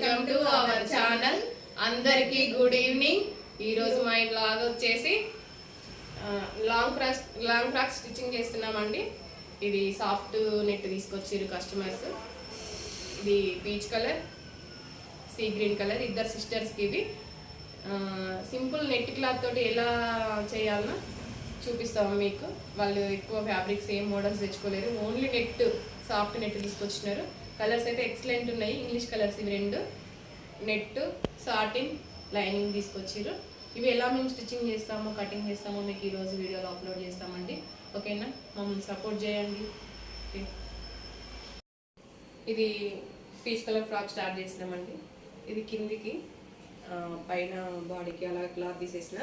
Welcome to our channel అందరికీ good evening ఈరోజు మా బ్లాగ్ వచ్చేసి long frock long frock stitching చేస్తున్నామండి. ఇది సాఫ్ట్ నెట్ తీసుకొచ్చారు కస్టమర్స్ ఇది peach colour sea green colour ఇద్దరు సిస్టర్స్కి ఇవి సింపుల్ నెట్ క్లాత్ తోటి ఎలా చేయాలన్నా చూపిస్తాము మీకు. వాళ్ళు ఎక్కువ ఫ్యాబ్రిక్స్ ఏం మోడల్స్ తెచ్చుకోలేరు. ఓన్లీ నెట్ సాఫ్ట్ నెట్ తీసుకొచ్చినారు. కలర్స్ అయితే ఎక్సలెంట్ ఉన్నాయి. ఇంగ్లీష్ కలర్స్ ఇవి రెండు. నెట్ సాటిన్ లైనింగ్ తీసుకొచ్చారు ఇవి ఎలా మేము స్టిచ్చింగ్ చేస్తామో కటింగ్ చేస్తామో మీకు ఈరోజు వీడియోలో అప్లోడ్ చేస్తామండి. ఓకేనా? మమ్మల్ని సపోర్ట్ చేయండి. ఇది పీచ్ కలర్ ఫ్రాక్ స్టార్ట్ చేసినామండి. ఇది కిందికి పైన బాడీకి అలా క్లాత్ తీసేసిన.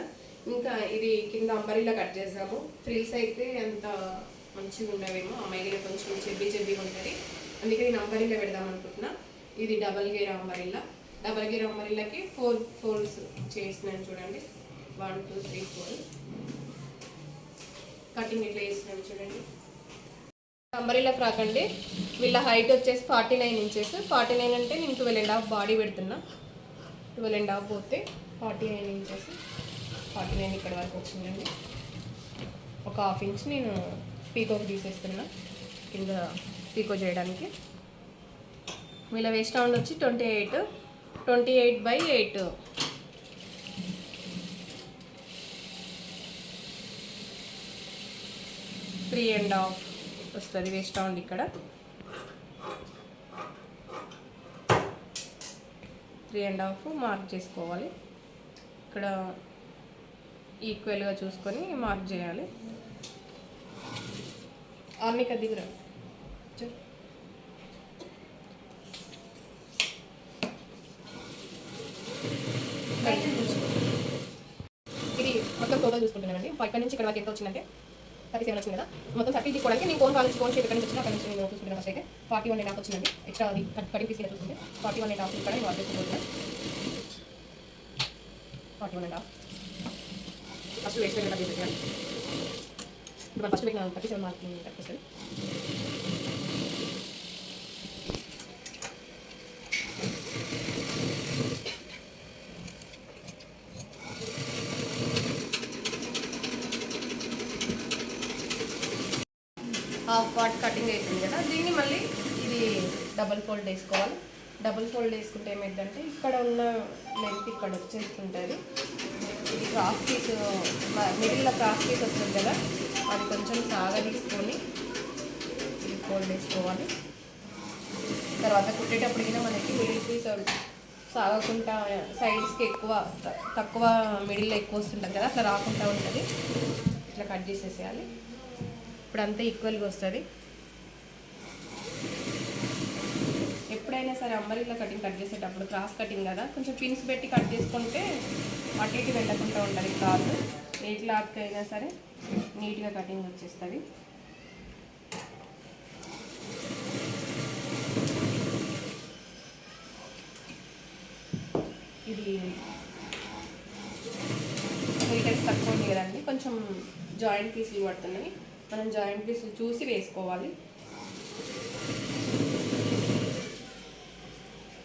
ఇంకా ఇది కింద అంబరిలా కట్ చేసాము. ఫ్రిల్స్ అయితే అంత మంచిగా ఉండవేమో. అమ్మాయిగా కొంచెం చెబ్బి చెబ్బిగా ఉంటుంది. అందుకే నేను అంబరిలా పెడదాం అనుకుంటున్నా. ఇది double gear umbrella. Double gear అంబరిల్లాకి four folds చేసినాను చూడండి. One two three four. Cutting ఇట్లా చేసినాను చూడండి. అంబరిలా ఫ్రాక్ అండి. వీళ్ళ హైట్ వచ్చేసి forty nine inches. Forty nine అంటే నేను ట్వెల్వ్ అండ్ హాఫ్ బాడీ పెడుతున్నా. ట్వెల్వ్ అండ్ హాఫ్ పోతే forty nine inches. Forty nine ఇక్కడ వరకు వచ్చిందండి. ఒక హాఫ్ ఇంచ్ నేను పీకోకి తీసేస్తున్నా. కింద పీకో చేయడానికి. వీళ్ళ వేస్ట్ రౌండ్ వచ్చి twenty eight. Twenty eight by eight. Three and half వస్తుంది వేస్ట్ రౌండ్ ఇక్కడ. త్రీ అండ్ హాఫ్ మార్క్ చేసుకోవాలి. ఇక్కడ ఈక్వల్గా చూసుకొని మార్క్ చేయాలి. ఆర్నిక దిగురా చూ. ఇది మొత్తం టోటల్ చూసుకుంటున్నానండి ఇక్కడ నుంచి ఇక్కడ వరకు ఎంత వచ్చిందంటే థర్టీ సెవెన్ వచ్చింది కదా మొత్తం థర్టీ తీసుకోవడానికి నేను ఫోన్ కాల్ నుంచి ఫోన్ షేప్ ఎక్కడి నుంచి వచ్చినా అక్కడ నుంచి నేను చూసుకుంటాను ఫస్ట్ అయితే ఫార్టీ వన్ అండ్ హాఫ్ వచ్చిందండి ఎక్స్ట్రా అది కటింగ్ తీసుకుని చూసుకుంటే ఫార్టీ వన్ అండ్ హాఫ్ ఇక్కడ నేను చేసుకుంటున్నాను forty one and half first waist ఇప్పుడు ఫస్ట్ పెట్టిన thirty seven mark cut half part cutting అవుతుంది కదా దీన్ని మళ్ళీ ఇది డబల్ ఫోల్డ్ వేసుకోవాలి. డబుల్ ఫోల్డ్ వేసుకుంటే ఏమైందంటే ఇక్కడ ఉన్న లెంత్ ఇక్కడ వచ్చేస్తుంటుంది. ఇది క్రాస్ పీస్ మిడిల్లో క్రాస్ పీస్ వస్తుంది కదా అది కొంచెం సాగదీసుకొని ఇది ఫోల్డ్ వేసుకోవాలి. తర్వాత కుట్టేటప్పుడు కుట్టేటప్పటికి మనకి మిడిల్ పీస్ సాగకుండా సైడ్స్కి ఎక్కువ త- తక్కువ మిడిల్లో ఎక్కువ వస్తుంటుంది కదా అట్లా రాకుండా ఉంటుంది. ఇట్లా కట్ చేసేసేయాలి. ఇప్పుడు అంతా ఈక్వల్గా వస్తుంది. ఎప్పుడైనా సరే అంబరిలా కటింగ్ కట్ చేసేటప్పుడు క్రాస్ కటింగ్ కదా కొంచెం పిన్స్ పెట్టి కట్ చేసుకుంటే అటు ఇటు వెళ్ళకుండా ఉంటుంది క్లాత్ ఏ క్లాత్కి అయినా సరే నీట్గా కటింగ్ వచ్చేస్తుంది. ఇది మీటర్స్ తక్కువ ఉంది కదండి. కొంచెం జాయింట్ పీసులు పడుతున్నాయి. మనం జాయింట్ పీసులు చూసి వేసుకోవాలి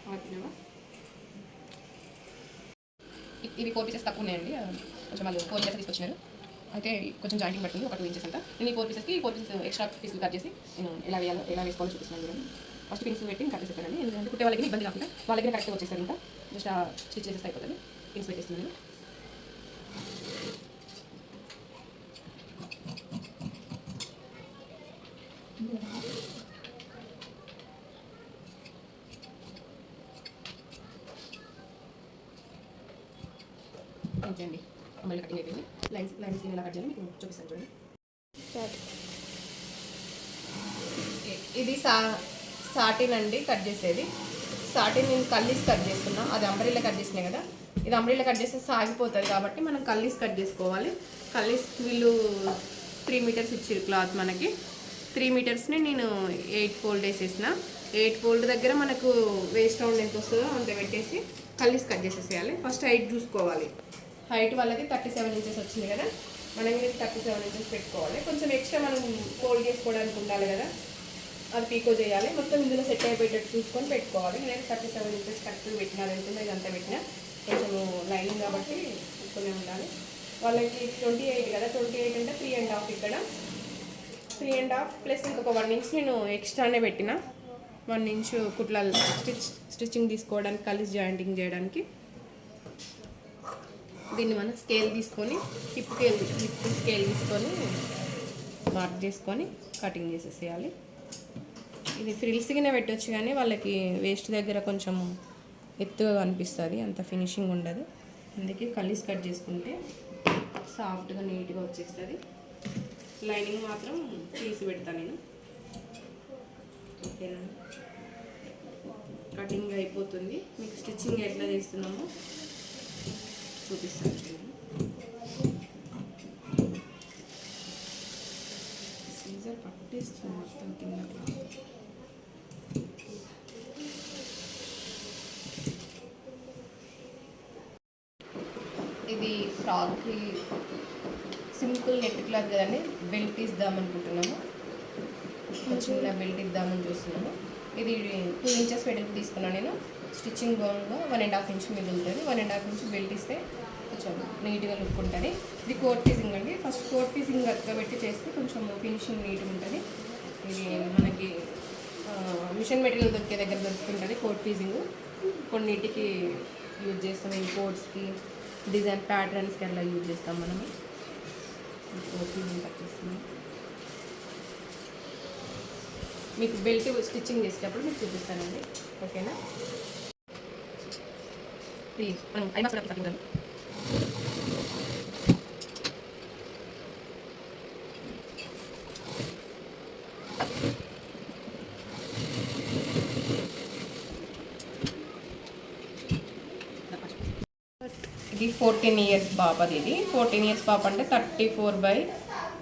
ఓకేనా? ఇ- ఇవి ఫోర్ పీసెస్ తక్కువ ఉన్నాయండి. కొంచెం వాళ్ళు ఫోర్ ఇయర్స్ తీసుకొచ్చినారు. అయితే కొంచెం జాయింటింగ్ పడుతుంది ఒక టూ ఇంచెస్ అంతా. నేను ఈ ఫోర్ పీసెస్కి ఫోర్ పీసెస్ ఎక్స్ట్రా పీసులు కట్ చేసి నేను ఎలా వేయాలో ఎలా వేసుకోవాలో చూపిస్తున్నాను చూడండి. ఫస్ట్ పిన్స్ పెట్టి కట్ చేసేస్తానండి. ఎందుకంటే కుట్టే వాళ్ళకి ఇబ్బంది కాకుండా వాళ్ళకి కరెక్ట్గా వచ్చేసారు ఇంకా. జస్ట్ స్టిచ్ చేసేస్తే అయిపోతుంది. పిన్స్ పెట్టేస్తున్నాను ఓకే అండి మళ్ళీ వెళ్ళి లైన్స్ లైన్స్ ఎలా కట్ చేయాలి? మీకు చూపిస్తాను చూడండి. ఇది సా సాటిన్ అండి కట్ చేసేది. సాటిన్ నేను కల్లీస్ కట్ చేస్తున్నా. అది అంబ్రెల్లా కట్ చేసినాయి కదా? ఇది అంబ్రెల్లా కట్ చేస్తే సాగిపోతుంది కాబట్టి మనం కల్లీస్ కట్ చేసుకోవాలి. కల్లీస్ వీళ్ళు త్రీ మీటర్స్ ఇచ్చారు క్లాత్ మనకి. త్రీ మీటర్స్ని నేను ఎయిట్ ఫోల్డ్ వేసేసిన. ఎయిట్ ఫోల్డ్ దగ్గర మనకు వేస్ట్ రౌండ్ ఎంత వస్తుందో అంత పెట్టేసి కల్లీస్ కట్ చేసేసేయాలి. ఫస్ట్ హైట్ చూసుకోవాలి. హైట్ వాళ్ళది థర్టీ సెవెన్ ఇంచెస్ వచ్చింది కదా? మనం ఇది థర్టీ సెవెన్ ఇంచెస్ పెట్టుకోవాలి. కొంచెం ఎక్స్ట్రా మనం ఫోల్డ్ చేసుకోవడానికి ఉండాలి కదా? అది పీకో చేయాలి. మొత్తం ఇందులో సెట్ అయిపోయేటట్టు చూసుకొని పెట్టుకోవాలి. నేను థర్టీ సెవెన్ ఇంచెస్ కరెక్ట్గా పెట్టినారంటే వెళ్తుంది ఇదంతా పెట్టినా. కొంచెం లైన్ కాబట్టి ఇక్కడే ఉండాలి. వాళ్ళకి ట్వంటీ ఎయిట్ కదా? ట్వంటీ ఎయిట్ అంటే త్రీ అండ్ హాఫ్ ఇక్కడ. త్రీ అండ్ హాఫ్ ప్లస్ ఇంకొక వన్ ఇంచ్ నేను ఎక్స్ట్రానే పెట్టిన. వన్ ఇంచ్ కుట్ల స్టిచ్ స్టిచ్చింగ్ తీసుకోవడానికి కలిసి జాయింటింగ్ చేయడానికి. దీన్ని మనం స్కేల్ తీసుకొని హిప్ స్కేల్ హిప్ స్కేల్ తీసుకొని మార్క్ చేసుకొని కటింగ్ చేసేసేయాలి. ఇది ఫ్రిల్స్గానే పెట్టొచ్చు కానీ వాళ్ళకి వేస్ట్ దగ్గర కొంచెం ఎత్తుగా కనిపిస్తుంది అంత ఫినిషింగ్ ఉండదు. అందుకే కలిసి కట్ చేసుకుంటే సాఫ్ట్గా నీట్గా వచ్చేస్తుంది. లైనింగ్ మాత్రం తీసి పెడతాను నేను. ఓకేనా? కటింగ్ అయిపోతుంది. మీకు స్టిచ్చింగ్ ఎట్లా చేస్తున్నామో చూపిస్తాను సీజర్ పట్టేస్తుంది మొత్తం కింద ఇది ఫ్రాక్కి సింపుల్ నెట్ క్లాత్ కదండి. బెల్ట్ ఇద్దాం అనుకుంటున్నాము చిన్న బెల్ట్ ఇద్దామని చూస్తున్నాము. ఇది టూ ఇంచెస్ వెడల్పు తీసుకున్నాను నేను. స్టిచ్చింగ్ బౌన్గా వన్ అండ్ హాఫ్ ఇంచ్ మిగులుతుంది one and half inch belt ఇస్తే కొంచెం నీట్గా లుక్ ఉంటుంది. ఇది కోట్ పీసింగ్ అండి. ఫస్ట్ కోట్ పీసింగ్ అక్క పెట్టి చేస్తే కొంచెం ఫినిషింగ్ నీట్గా ఉంటుంది. ఇది మనకి మిషన్ మెటీరియల్ దొరికే దగ్గర దొరుకుతుంటుంది కోట్ పీసింగ్ కొన్నిటికి యూజ్ చేస్తాం. ఈ కోట్స్కి డిజైన్ ప్యాటర్న్స్కి అలా యూజ్ చేస్తాం మనము. కోట్ పీసింగ్ కట్ చేస్తున్నాం. మీకు బెల్ట్ స్టిచ్చింగ్ చేసేటప్పుడు మీకు చూపిస్తానండి. ఓకేనా? ప్లీజ్ మనం ఇది ఫోర్టీన్ ఇయర్స్ బాబా ఇది. ఫోర్టీన్ ఇయర్స్ పాప అంటే thirty four by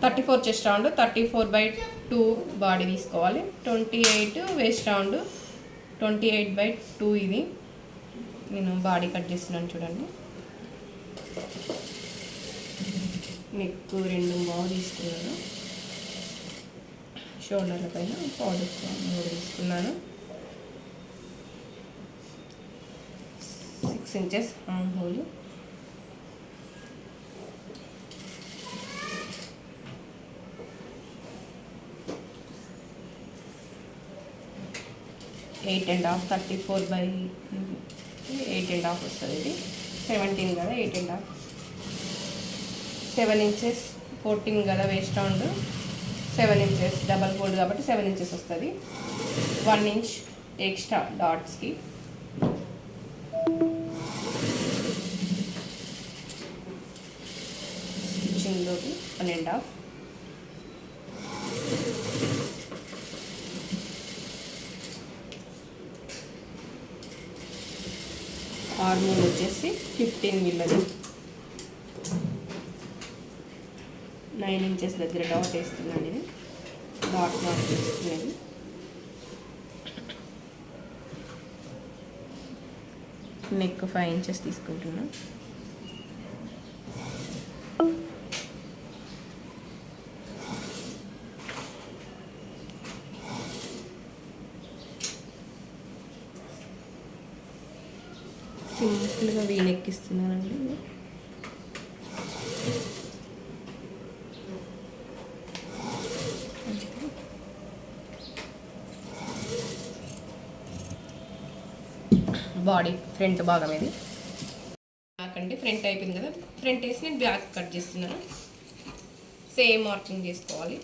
thirty four chest round thirty four by two body తీసుకోవాలి. Twenty eight waist round twenty eight by two ఇది. నేను బాడీ కట్ చేస్తున్నాను చూడండి. నెక్ రెండు బాగా తీసుకున్నాను. షోల్డర్ల పైన పౌడర్ మూడు తీసుకున్నాను. Six inches arm hole. Eight and half thirty four by eight and half వస్తుంది ఇది. సెవెంటీన్ కదా eight and half seven inches fourteen కదా waist round seven inches double fold కాబట్టి సెవెన్ ఇంచెస్ వస్తుంది. వన్ ఇంచ్ ఎక్స్ట్రా డాట్స్కి స్టిచ్చింగ్లోకి one and half hormone వచ్చేసి fifteen మిల్లది. నైన్ ఇంచెస్ దగ్గర డాట్ వేస్తున్నాను ఇది డాట్ మార్క్ వేస్తున్నాను. నెక్ ఫైవ్ ఇంచెస్ తీసుకుంటున్నాను సింపుల్గా వీనెక్కిస్తున్నానండి బాడీ ఫ్రంట్ భాగం ఇది బ్యాక్ అంటే ఫ్రంట్ అయిపోయింది కదా. ఫ్రంట్ వేసి నేను బ్యాక్ కట్ చేస్తున్నాను. సేమ్ మార్కింగ్ చేసుకోవాలి.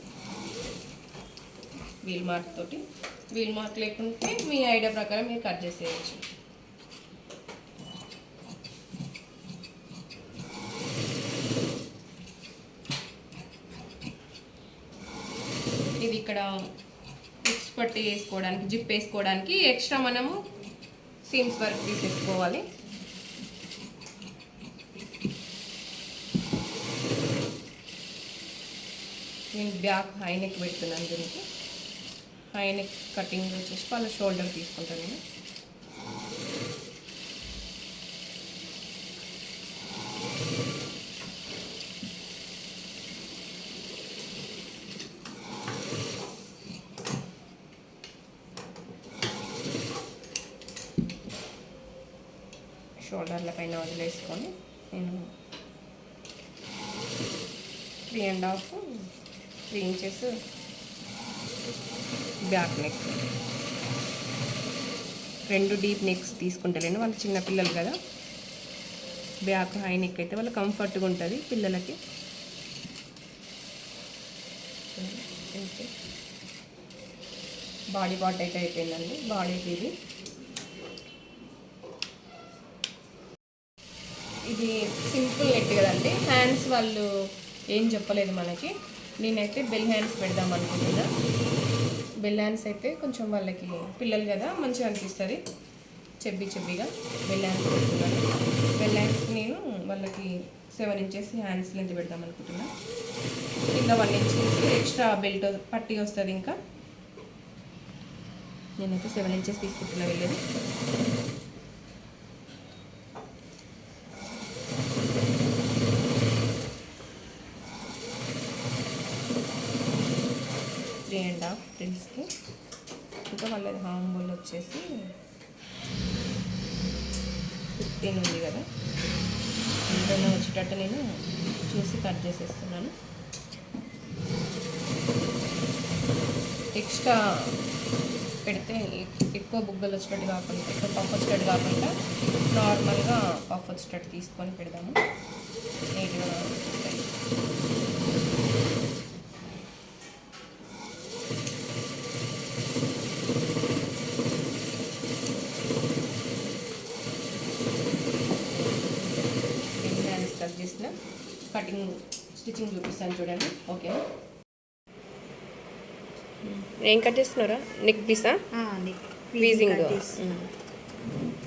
వీల్ మార్క్ తోటి. వీల్ మార్క్ లేకుంటే మీ ఐడియా ప్రకారం మీరు కట్ చేసేయచ్చు. ఇది ఇక్కడ పట్టి వేసుకోవడానికి జిప్ వేసుకోవడానికి ఎక్స్ట్రా మనము సీమ్స్ వర్క్ తీసేసుకోవాలి. నేను బ్యాక్ హై నెక్ పెడుతున్నాను దీనికి. హై నెక్ కటింగ్ వచ్చేసి వాళ్ళ షోల్డర్ తీసుకుంటాను నేను. కవర్ల పైన వదిలేసుకొని నేను three and half three inches back neck రెండు డీప్ నెక్స్ తీసుకుంటలేను వాళ్ళు చిన్న పిల్లలు కదా. బ్యాక్ హై నెక్ అయితే వాళ్ళు కంఫర్ట్గా ఉంటుంది పిల్లలకి. బాడీ పార్ట్ అయితే అయిపోయిందండి. బాడీకి ఇది. ఫుల్ నెట్ కదండి హ్యాండ్స్ వాళ్ళు ఏం చెప్పలేదు మనకి. నేనైతే బెల్ హ్యాండ్స్ పెడదాం అనుకుంటున్నా బెల్ హ్యాండ్స్ అయితే కొంచెం వాళ్ళకి పిల్లలు కదా మంచిగా అనిపిస్తుంది. చెబ్బి చెబ్బిగా బెల్ హ్యాండ్స్ పెడుతున్నాను. బెల్ హ్యాండ్స్ నేను వాళ్ళకి సెవెన్ ఇంచెస్ హ్యాండ్స్ లెంత్ పెడదాం అనుకుంటున్నా. ఇంకా వన్ ఇంచెస్ ఎక్స్ట్రా బెల్ట్ పట్టి వస్తుంది ఇంకా. నేనైతే సెవెన్ ఇంచెస్ తీసుకుంటున్నా వెళ్ళేది త్రీ అండ్ హాఫ్ ఫ్రిల్స్కి ఇంకా వాళ్ళది హాంబోల్ వచ్చేసి ఫిఫ్టీన్ ఉంది కదా. అందులో వచ్చేటట్టు నేను చూసి కట్ చేసేస్తున్నాను. ఎక్స్ట్రా పెడితే ఎక్కువ బుగ్గలు వచ్చేటట్టు కాకుండా ఎక్కువ పఫ్ వచ్చినట్టు కాకుండా నార్మల్గా పఫ్ వచ్చేటట్టు తీసుకొని పెడదాము. నీట్గా వస్తాయి. ఎన్ని హ్యాండ్స్ కట్ చేసిన కటింగ్ స్టిచ్చింగ్ చూపిస్తాను చూడండి. ఓకే ఏం కట్ చేస్తున్నారా? నెక్ పీసా క్వీజింగ్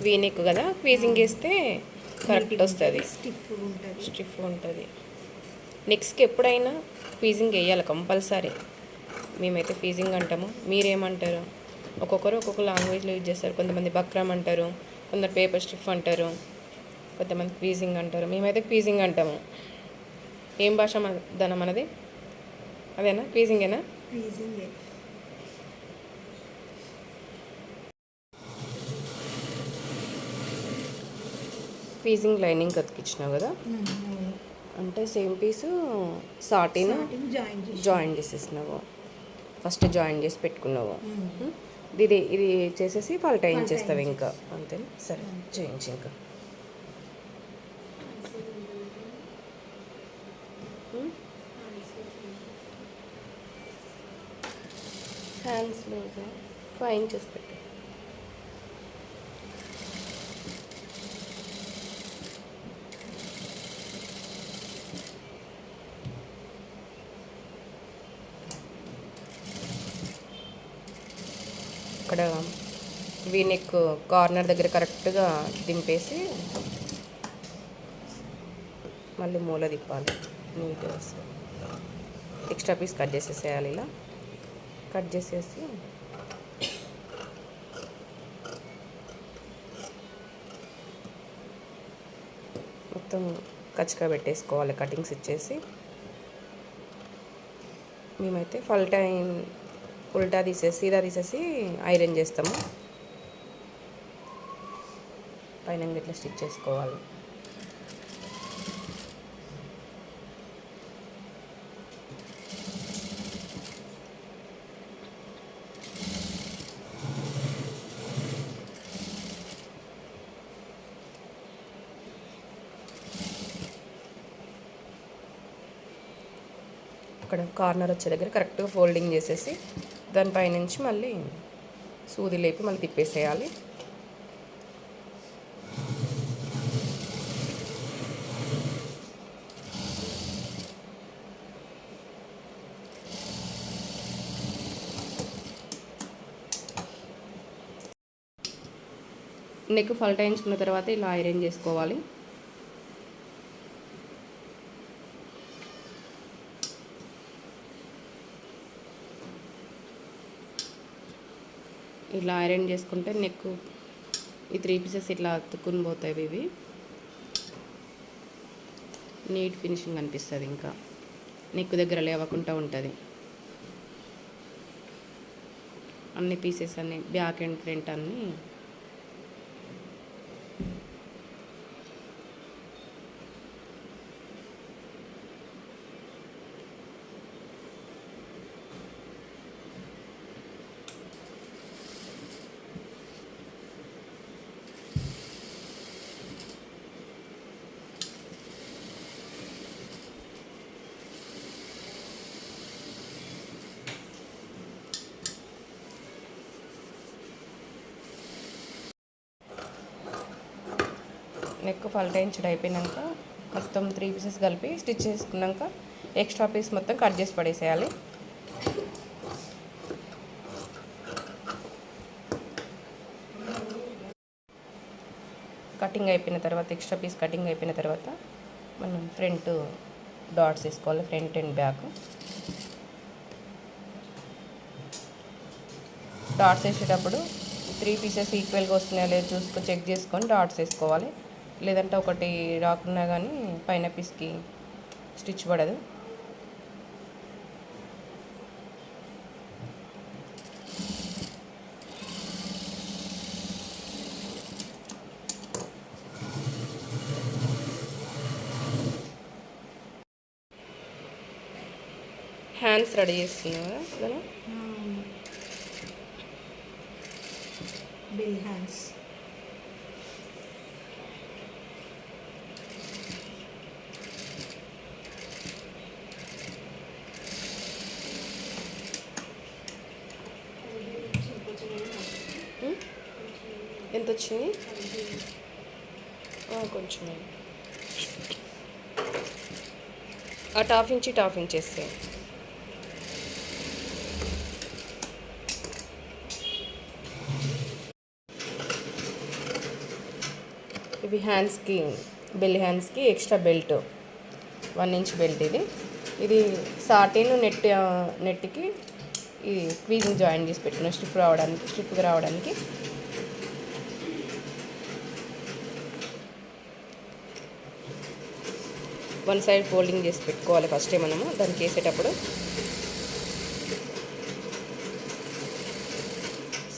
వీ నెక్ కదా? క్వీజింగ్ వేస్తే కరెక్ట్ వస్తుంది. స్టిఫ్ ఉంటుంది. స్టిఫ్ ఉంటుంది. నెక్స్ట్కి ఎప్పుడైనా ఫీజింగ్ వేయాలి కంపల్సరీ. మేమైతే ఫీజింగ్ అంటాము. మీరేమంటారు? ఒక్కొక్కరు ఒక్కొక్క లాంగ్వేజ్లో యూజ్ చేస్తారు. కొంతమంది బక్రమ్ అంటారు కొందరు పేపర్ స్టిఫ్ అంటారు కొంతమంది క్వీజింగ్ అంటారు. మేమైతే క్వీజింగ్ అంటాము. ఏం భాష ధనం మనది? అదేనా? క్వీజింగేనా క్వీజింగ్ లైనింగ్ అతికిచ్చినావు కదా? అంటే సేమ్ పీసు సాటిన్ జాయిన్ చేసి జాయిన్ చేసేసినావు. ఫస్ట్ జాయిన్ చేసి పెట్టుకున్నావు. ఇది ఇది చేసేసి ఫాల్ట్ Fault చేస్తావు. ఇంకా. అంతేనా? సరే చేయించు ఇంకా. హ్యాండ్స్ లూజ్ ఫైవ్ ఇంచెస్ పెట్టి. ఇక్కడ వీనెక్ కార్నర్ దగ్గర కరెక్ట్గా దింపేసి మళ్ళీ మూల తిప్పాలి. నీట్గా ఎక్స్ట్రా పీస్ కట్ చేసేసేయాలి ఇలా. కట్ చేసేసి మొత్తం కచ్చిగా పెట్టేసుకోవాలి కటింగ్స్ ఇచ్చేసి. మేమైతే ఫుల్ టైం ఉల్టా తీసేసి సీదా తీసేసి ఐరన్ చేస్తాము. పైన ఇట్లా స్టిచ్ చేసుకోవాలి అక్కడ కార్నర్ వచ్చే దగ్గర కరెక్ట్గా ఫోల్డింగ్ చేసేసి దానిపైనుంచి మళ్ళీ సూది లేపి మళ్ళీ తిప్పేసేయాలి. నెక్ ఫల్టాయించుకున్న తర్వాత ఇలా ఐరన్ చేసుకోవాలి. ఇలా ఐరన్ చేసుకుంటే నెక్ ఈ త్రీ పీసెస్ ఇట్లా అతుక్కుని పోతాయి ఇవి. నీట్ ఫినిషింగ్ అనిపిస్తుంది ఇంకా. నెక్ దగ్గర లేవకుండా ఉంటుంది. అన్ని పీసెస్ అన్ని బ్యాక్ అండ్ ఫ్రంట్ అన్నీ నెక్ ఫల్టైంచడ్ అయిపోయినాక మొత్తం త్రీ పీసెస్ కలిపి స్టిచ్ చేసుకున్నాక ఎక్స్ట్రా పీస్ మొత్తం కట్ చేసి పడేసేయాలి. కటింగ్ అయిపోయిన తర్వాత ఎక్స్ట్రా పీస్ కటింగ్ అయిపోయిన తర్వాత మనం ఫ్రంట్ డాట్స్ వేసుకోవాలి ఫ్రంట్ అండ్ బ్యాక్. డాట్స్ వేసేటప్పుడు త్రీ పీసెస్ ఈక్వల్గా వస్తున్నాయా లేదు చూసుకొని చెక్ చేసుకొని డాట్స్ వేసుకోవాలి. లేదంటే ఒకటి రాకున్నా కానీ పైన పీస్కి స్టిచ్ పడదు. హ్యాండ్స్ రెడీ చేస్తున్నావా? కదా బిల్ హ్యాండ్స్ ఎంత వచ్చింది ఆ, కొంచెం ఆ టాప్ ఇంచి టాప్ ఇంచ్ చేస్తే. ఇవి హ్యాండ్స్కి బెల్ హ్యాండ్స్కి extra belt. One inch belt ఇది. ఇది సాటిన్ నెట్ నెట్కి ఈ క్వీజింగ్ జాయిన్ చేసి పెట్టుకున్న స్ట్రిప్ రావడానికి స్ట్రిప్కి రావడానికి వన్ సైడ్ ఫోల్డింగ్ చేసి పెట్టుకోవాలి ఫస్టే మనము దానికి వేసేటప్పుడు.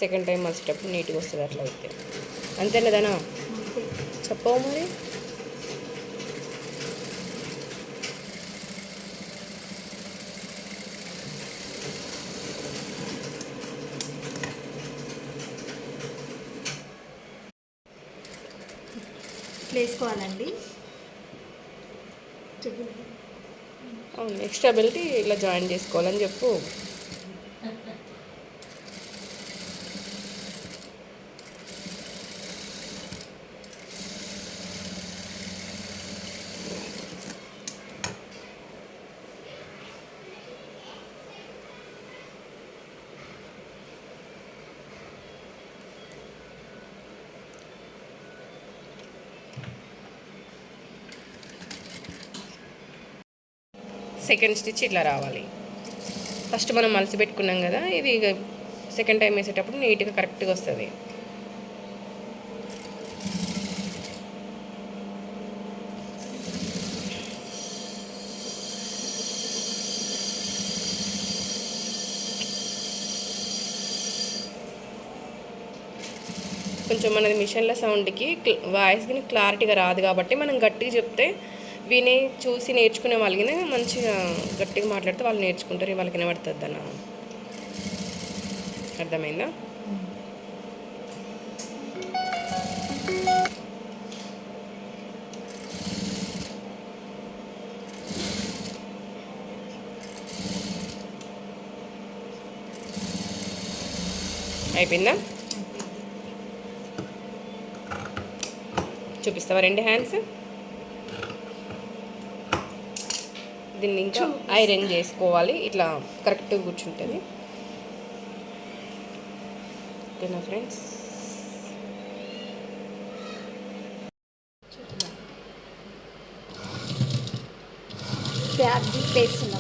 సెకండ్ టైం వచ్చేటప్పుడు నీట్గా వస్తుంది అట్లా అయితే. అంతేనా దానా? చెప్పవు మరి ఇట్లా వేసుకోవాలండి చెప్పు అవును ఇలా జాయిన్ చేసుకోవాలని చెప్పు. సెకండ్ స్టిచ్ ఇట్లా రావాలి. ఫస్ట్ మనం మలిసి పెట్టుకున్నాం కదా ఇది సెకండ్ టైం వేసేటప్పుడు నీట్గా కరెక్ట్గా వస్తుంది. కొంచెం మనది మిషన్ల సౌండ్కి వాయిస్కి క్లారిటీగా రాదు కాబట్టి మనం గట్టిగా చెప్తే విని చూసి నేర్చుకునే వాళ్ళకి మంచిగా గట్టిగా మాట్లాడితే వాళ్ళు నేర్చుకుంటారు వాళ్ళకి వినబడుతుంది అన్న అర్థమైందా? అయిపోయిందా? చూపిస్తావా రెండు హ్యాండ్స్? దీన్ని ఇంకా ఐరన్ చేసుకోవాలి. ఇట్లా కరెక్ట్గా కూర్చుంటుంది. ఓకేనా ఫ్రెండ్స్? బ్యాగ్ వేస్తున్నాము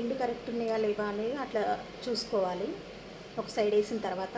రెండు కరెక్ట్ ఉన్నాయా లేవా అనేది అట్లా చూసుకోవాలి. ఒక సైడ్ వేసిన తర్వాత.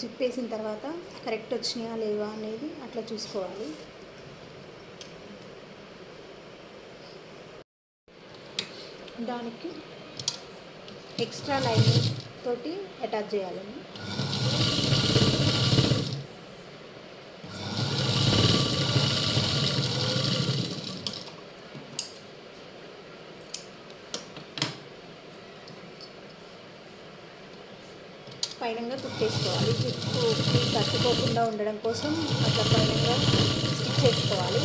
జిప్ వేసిన తర్వాత కరెక్ట్ వచ్చినాయా లేవా అనేది అట్లా చూసుకోవాలి. దానికి ఎక్స్ట్రా లైనింగ్ తోటి అటాచ్ చేయాలండి పైనంగా కుట్టేసుకోవాలి జిప్పు ఉండడం కోసం అట్లా పైనంగా స్టిచ్ చేసుకోవాలి.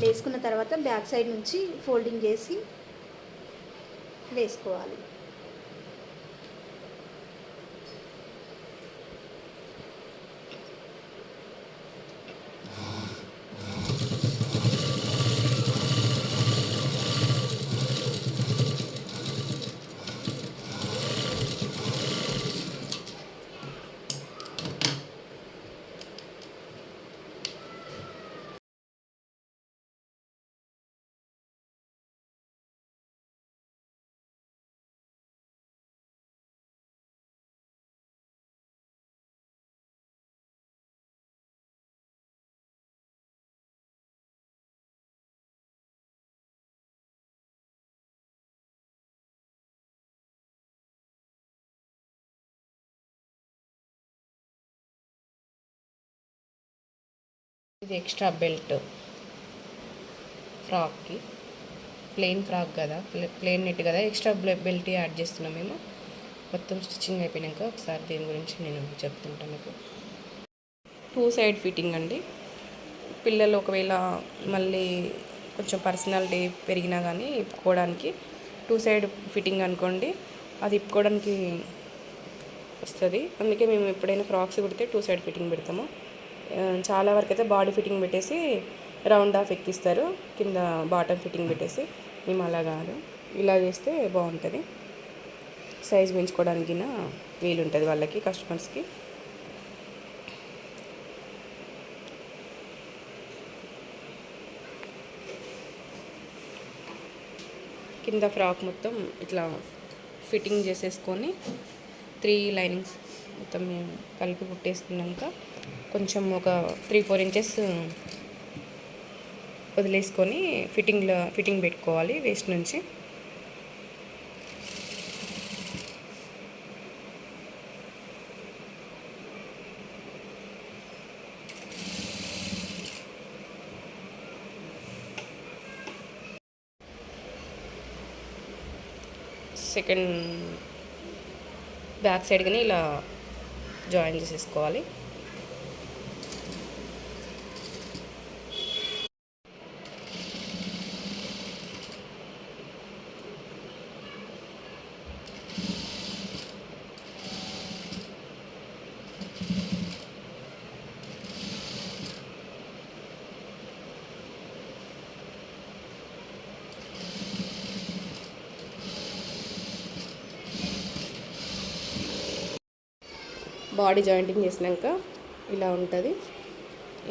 వేసుకున్న తర్వాత బ్యాక్ సైడ్ నుంచి ఫోల్డింగ్ చేసి వేసుకోవాలి. ఇది ఎక్స్ట్రా బెల్ట్. ఫ్రాక్కి. ప్లెయిన్ ఫ్రాక్ కదా. ప్లెయిన్ నెట్ కదా. ఎక్స్ట్రా బెల్ట్ యాడ్ చేస్తున్నాం మేము. మొత్తం స్టిచ్చింగ్ అయిపోయాక ఒకసారి దీని గురించి నేను చెప్తుంటాను మీకు. టూ సైడ్ ఫిట్టింగ్ అండి. పిల్లలు ఒకవేళ మళ్ళీ కొంచెం పర్సనాలిటీ పెరిగినా కానీ ఇప్పుకోవడానికి టూ సైడ్ ఫిట్టింగ్ అనుకోండి అది ఇప్పుకోవడానికి వస్తుంది. అందుకే మేము ఎప్పుడైనా ఫ్రాక్స్ కుడితే టూ సైడ్ ఫిట్టింగ్ పెడతాము. చాలా వరకు అయితే బాడీ ఫిట్టింగ్ పెట్టేసి రౌండ్ ఆఫ్ ఎక్కిస్తారు. కింద బాటమ్ ఫిట్టింగ్ పెట్టేసి మేము అలా కాదు. ఇలా చేస్తే బాగుంటుంది. సైజ్ పెంచుకోవడానికి వీలు ఉంటుంది వాళ్ళకి కస్టమర్స్కి. కింద ఫ్రాక్ మొత్తం ఇట్లా ఫిట్టింగ్ చేసేసుకొని త్రీ లైనింగ్స్ మొత్తం మేము కలిపి కుట్టేసుకున్నాక కొంచెం ఒక త్రీ ఫోర్ ఇంచెస్ వదిలేసుకొని ఫిట్టింగ్లో ఫిట్టింగ్ పెట్టుకోవాలి వేస్ట్ నుంచి. సెకండ్ బ్యాక్ సైడ్ కానీ ఇలా జాయిన్ చేసేసుకోవాలి. బాడీ జాయింటింగ్ చేసినాక ఇలా ఉంటుంది.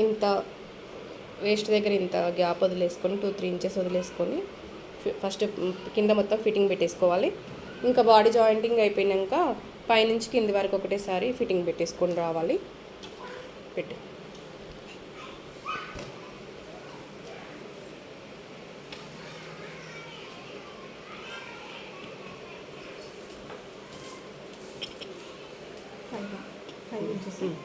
ఇంత వేస్ట్ దగ్గర ఇంత గ్యాప్ వదిలేసుకొని టూ త్రీ ఇంచెస్ వదిలేసుకొని ఫస్ట్ కింద మొత్తం ఫిట్టింగ్ పెట్టేసుకోవాలి. ఇంకా బాడీ జాయింటింగ్ అయిపోయినాక పైనుంచి కింది వరకు ఒకటేసారి ఫిట్టింగ్ పెట్టేసుకొని రావాలి. పెట్టు ఫైవ్ ఫైవ్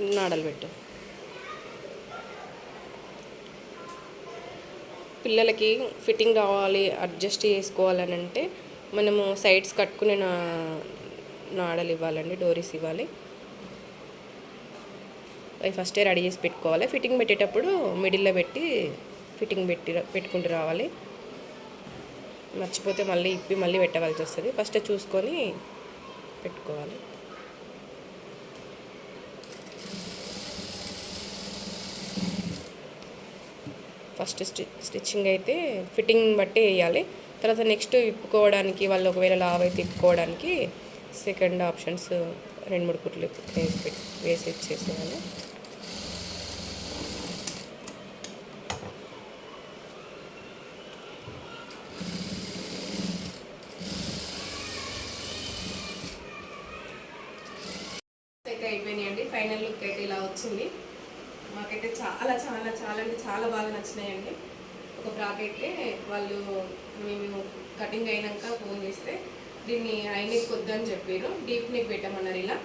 నాడలు పెట్టు. పిల్లలకి ఫిట్టింగ్ రావాలి అడ్జస్ట్ చేసుకోవాలని అంటే మనము సైడ్స్ కట్టుకునే నా నాడలు ఇవ్వాలండి డోరీస్ ఇవ్వాలి. అవి ఫస్టే రెడీ చేసి పెట్టుకోవాలి. ఫిట్టింగ్ పెట్టేటప్పుడు మిడిల్లో పెట్టి ఫిట్టింగ్ పెట్టి పెట్టుకుంటూ రావాలి. మర్చిపోతే మళ్ళీ ఇప్పి మళ్ళీ పెట్టవలసి వస్తుంది. ఫస్ట్ చూసుకొని పెట్టుకోవాలి. ఫస్ట్ స్టిచ్చింగ్ అయితే ఫిట్టింగ్ బట్టి వేయాలి. తర్వాత నెక్స్ట్ ఇప్పుకోవడానికి వాళ్ళు ఒకవేళ లావ్ అయితే ఇప్పుకోవడానికి సెకండ్ ఆప్షన్స్ రెండు మూడు కుట్లు వేసి పెట్టి వేసి ఇచ్చేసేయాలి అయితే అయిపోయినాయండి ఫైనల్ లుక్ అయితే ఇలా వచ్చింది మాకైతే చాలా చాలా చాలా అంటే చాలా బాగా నచ్చినాయండి ఒక ఫ్రాక్ అయితే వాళ్ళు మేము కటింగ్ అయినాక ఫోన్ చేస్తే దీన్ని ఐనిక్ వద్దని చెప్పారు డీప్ నిక్ పెట్టమన్నారు ఇలా.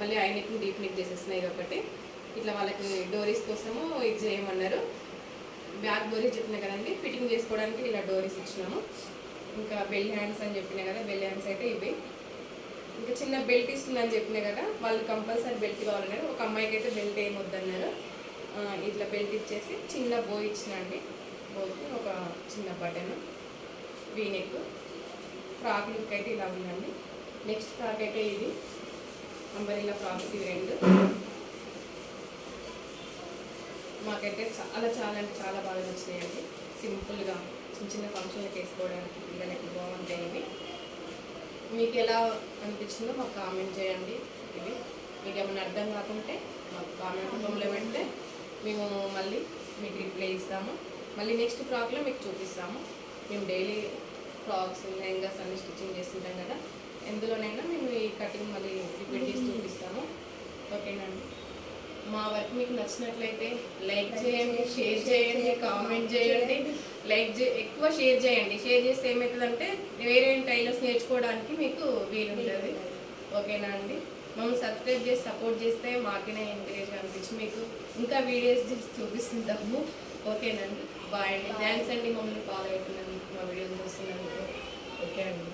మళ్ళీ ఐనిక్ని డీప్ నిక్ చేసేస్తున్నాయి ఇది ఒకటి ఇట్లా వాళ్ళకి డోరీస్ కోసము ఇది చేయమన్నారు. బ్యాక్ డోరీస్ చెప్పినా కదండి ఫిట్టింగ్ చేసుకోవడానికి ఇలా డోరీస్ ఇచ్చినాము ఇంకా బెల్ హ్యాండ్స్ అని చెప్పినా కదా బెల్ హ్యాండ్స్ అయితే ఇవి. ఇంకా చిన్న బెల్ట్ ఇస్తుందని చెప్పినా కదా వాళ్ళు కంపల్సరీ బెల్ట్ కావాలన్నారు. ఒక అమ్మాయికి అయితే బెల్ట్ ఏం వద్దన్నారు. ఇట్లా బెల్ట్ ఇచ్చేసి చిన్న బో ఇచ్చినండి బోకి ఒక చిన్న బటన్ వీనెక్ ఫ్రాక్ లుక్ అయితే ఇలా ఉందండి. నెక్స్ట్ ఫ్రాక్ అయితే ఇది. అంబరిల్లా ఫ్రాక్స్ ఇవి రెండు. మాకైతే చాలా చాలా అంటే చాలా బాగా నచ్చినాయండి. సింపుల్గా చిన్న చిన్న ఫంక్షన్లకు వేసుకోవడానికి పిల్లలకి బాగుంటాయి ఇవి. మీకు ఎలా అనిపించిందో మాకు కామెంట్ చేయండి. ఇవి మీకు ఏమైనా అర్థం కాకుంటే మాకు కామెంట్ రూపంలో పెడితే మేము మళ్ళీ మీకు రిప్లై ఇస్తాము. మళ్ళీ నెక్స్ట్ ఫ్రాక్లో మీకు చూపిస్తాము. మేము డైలీ ఫ్రాక్స్ లెహంగాస్ అన్ని స్టిచ్చింగ్ చేస్తుంటాం కదా. ఎందులోనైనా మేము ఈ కటింగ్ మళ్ళీ రిపీట్ చేసి చూపిస్తాము. ఓకేనండి మా వర్క్ మీకు నచ్చినట్లయితే లైక్ చేయండి షేర్ చేయండి కామెంట్ చేయండి. లైక్ చే ఎక్కువ షేర్ చేయండి. షేర్ చేస్తే ఏమవుతుందంటే వేరే టైలర్స్ నేర్చుకోవడానికి మీకు వీలుంటుంది. ఓకేనా అండి? మమ్మల్ని సబ్స్క్రైబ్ చేసి సపోర్ట్ చేస్తే మాకేనే ఎంకరేజ్ అనిపించి మీకు ఇంకా వీడియోస్ చేసి చూపిస్తుంటాము. ఓకేనండి బాయ్ అండి. థ్యాంక్స్ అండి మమ్మల్ని ఫాలో అవుతున్నాను మా వీడియోలు చూస్తున్నాను ఓకే అండి.